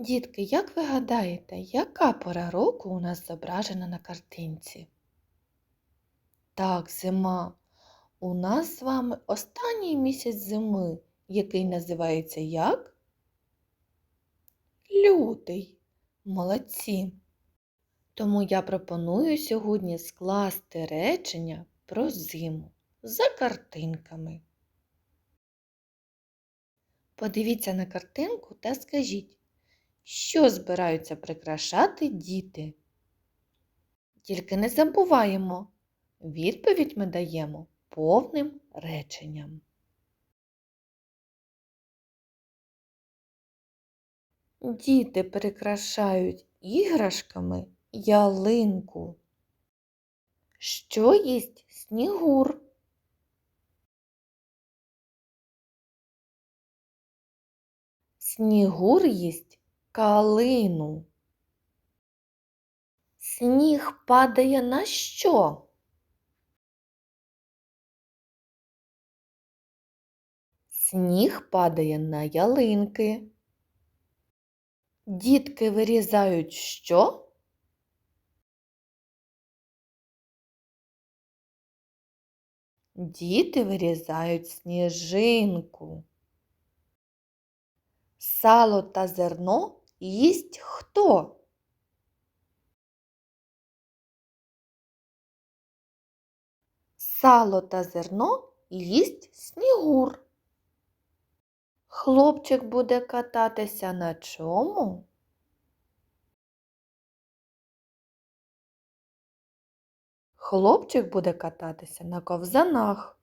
Дітки, як ви гадаєте, яка пора року у нас зображена на картинці? Так, зима. У нас з вами останній місяць зими, який називається як? Лютий. Молодці. Тому я пропоную сьогодні скласти речення про зиму за картинками. Подивіться на картинку та скажіть, що збираються прикрашати діти? Тільки не забуваємо, відповідь ми даємо повним реченням. Діти прикрашають іграшками ялинку. Що їсть снігур? Снігур їсть калину. Сніг падає на що? Сніг падає на ялинки. Дітки вирізають що? Діти вирізають сніжинку. Сало та зерно їсть хто? Сало та зерно їсть снігур. Хлопчик буде кататися на чому? Хлопчик буде кататися на ковзанах.